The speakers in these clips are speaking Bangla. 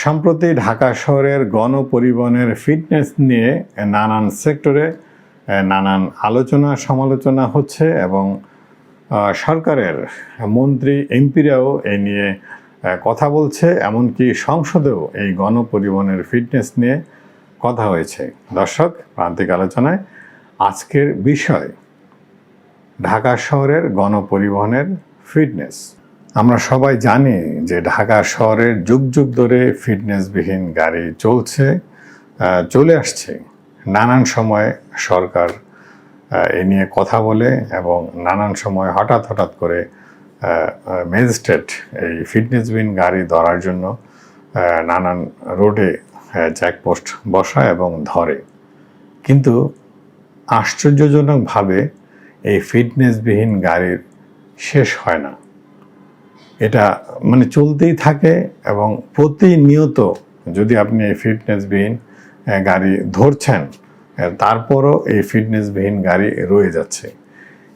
সম্প্রতি ঢাকা শহরের গণপরিবহনের ফিটনেস নিয়ে নানান সেক্টরে নানান আলোচনা, সমালোচনা হচ্ছে এবং সরকারের মন্ত্রী, এমপিরাও এ নিয়ে কথা বলছে, এমনকি সংসদেও এই গণপরিবহনের ফিটনেস নিয়ে কথা হয়েছে। দর্শক, প্রান্তিক আলোচনায় আজকের বিষয়, ঢাকা শহরের গণপরিবহনের ফিটনেস। আমরা সবাই জানি যে ঢাকা শহরের যুগ যুগ ধরে ফিটনেসবিহীন গাড়ি চলছে চলে আসছে। নানান সময় সরকার এ নিয়ে কথা বলে এবং নানান সময় হঠাৎ হঠাৎ করে ম্যাজিস্ট্রেট এই ফিটনেসবিহীন গাড়ি ধরার জন্য নানান রোডে চেকপোস্ট বসায় এবং ধরে। কিন্তু আশ্চর্যজনকভাবে এই ফিটনেসবিহীন গাড়ির শেষ হয় না। এটা মানে চলতেই থাকে এবং প্রতিনিয়ত যদি আপনি এই ফিটনেসবিহীন গাড়ি ধরছেন তারপরও এই ফিটনেসবিহীন গাড়ি রয়ে যাচ্ছে।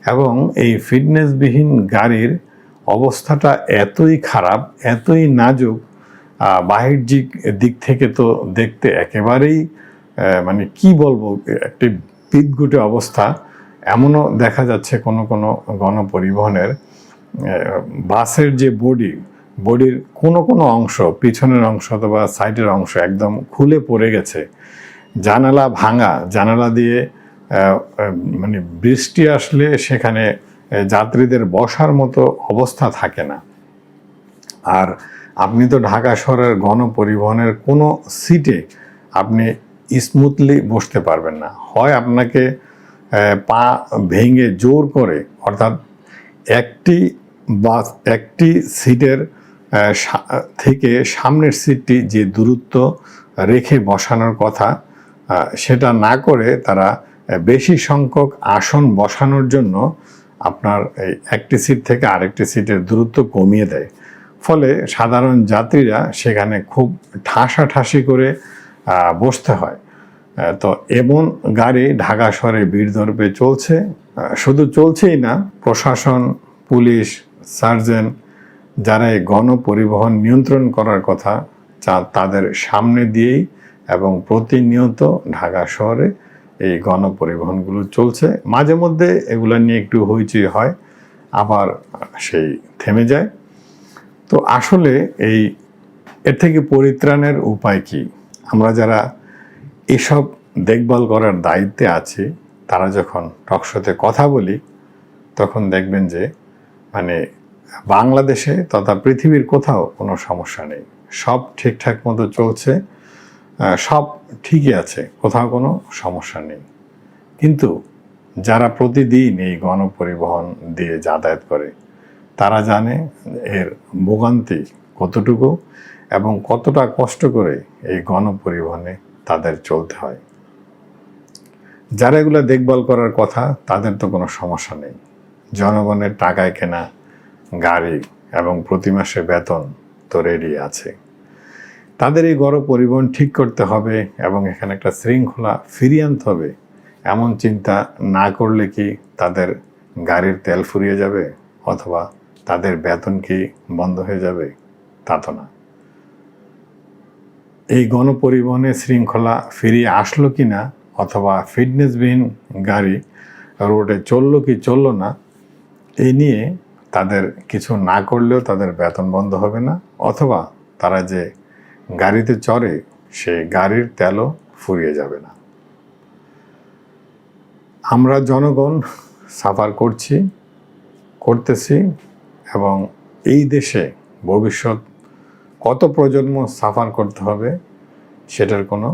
এবং এই ফিটনেসবিহীন গাড়ির অবস্থাটা এতই খারাপ এতই নাজুক আহ, বাহ্যিক দিক থেকে তো দেখতে একেবারেই মানে কি বলব একটি বিদঘুটে অবস্থা। এমনও দেখা যাচ্ছে কোনো কোনো গণপরিবহনের বাসের যে বডি, বডির কোনো কোনো অংশ, পিছনের অংশ অথবা সাইডের অংশ একদম খুলে পড়ে গেছে। জানালা ভাঙা, জানালা দিয়ে মানে বৃষ্টি আসলে সেখানে যাত্রীদের বসার মতো অবস্থা থাকে না। আর আপনি তো ঢাকা শহরের গণপরিবহনের কোনো সিটে আপনি স্মুথলি বসতে পারবেন না। হয় আপনাকে পা ভেঙে জোর করে, অর্থাৎ একটি বাস একটি সিটের থেকে সামনের সিটটি যে দূরত্ব রেখে বসানোর কথা সেটা না করে তারা বেশি সংখ্যক আসন বসানোর জন্য আপনার এই একটি সিট থেকে আরেকটি সিটের দূরত্ব কমিয়ে দেয়। ফলে সাধারণ যাত্রীরা সেখানে খুব ঠাসাঠাসি করে বসতে হয়। তো এমন গাড়ি ঢাকা শহরে ভিড় চলছে। শুধু চলছেই না, প্রশাসন, পুলিশ সার্জন, যারা এই গণপরিবহন নিয়ন্ত্রণ করার কথা যা- তাদের সামনে দিয়েই এবং প্রতিনিয়ত ঢাকা শহরে এই গণপরিবহনগুলো চলছে। মাঝে মধ্যে এগুলো নিয়ে একটু হইচই হয়, আবার সেই থেমে যায়। তো আসলে এই এর থেকে পরিত্রাণের উপায় কি? আমরা যারা এসব দেখভাল করার দায়িত্বে আছি, তারা যখন টকশোতে কথা বলি, তখন দেখবেন যে মানে বাংলাদেশে তথা পৃথিবীর কোথাও কোনো সমস্যা নেই। সব ঠিকঠাক মতো চলছে সব ঠিকই আছে, কোথাও কোনো সমস্যা নেই। কিন্তু যারা প্রতিদিন এই গণপরিবহন দিয়ে যাতায়াত করে, তারা জানে এর ভোগান্তি কতটুকু এবং কতটা কষ্ট করে এই গণপরিবহনে তাদের চলতে হয়। যারা এগুলো দেখভাল করার কথা, তাদের তো কোনো সমস্যা নেই। জনগণের টাকায় কেনা গাড়ি এবং প্রতি মাসে বেতন তো রেডি আছে। তাদের এই গড় পরিবহন ঠিক করতে হবে এবং এখানে একটা শৃঙ্খলা ফিরিয়ে আনতে হবে। এমন চিন্তা না করলে কি তাদের গাড়ির তেল ফুরিয়ে যাবে অথবা তাদের বেতন কি বন্ধ হয়ে যাবে? তা তো না। এই গণপরিবহনে শৃঙ্খলা ফিরিয়ে আসলো কি না অথবা ফিটনেসবিহীন গাড়ি রোডে চলল কি চলল না এই নিয়ে তাদের কিছু না করলেও তাদের বেতন বন্ধ হবে না, অথবা তারা যে গাড়িতে চড়ে সে গাড়ির তেলও ফুরিয়ে যাবে না। আমরা জনগণ সাফার করছি, করতেছি এবং এই দেশে ভবিষ্যৎ কত প্রজন্ম সাফার করতে হবে সেটার কোনো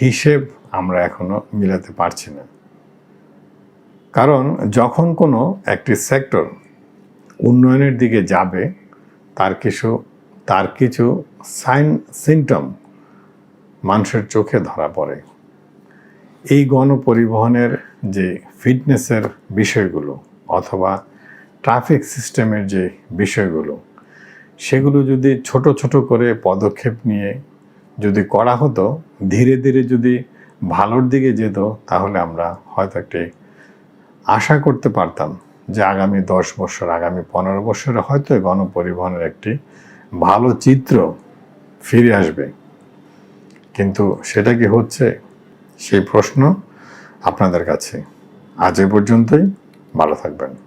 হিসেব আমরা এখনও মিলাতে পারছি না। কারণ যখন কোনো একটি সেক্টর উন্নয়নের দিকে যাবে, তার কিছু তার কিছু সাইন, সিমটম মানুষের চোখে ধরা পড়ে। এই গণপরিবহনের যে ফিটনেসের বিষয়গুলো অথবা ট্রাফিক সিস্টেমের যে বিষয়গুলো, সেগুলো যদি ছোট ছোট করে পদক্ষেপ নিয়ে যদি করা হতো, ধীরে ধীরে যদি ভালোর দিকে যেত, তাহলে আমরা হয়তো একটি আশা করতে পারতাম যে আগামী দশ বছর, আগামী পনেরো বছরে হয়তো গণপরিবহনের একটি ভালো চিত্র ফিরে আসবে। কিন্তু সেটা কি হচ্ছে? সেই প্রশ্ন আপনাদের কাছে। আজ এ পর্যন্তই। ভালো থাকবেন।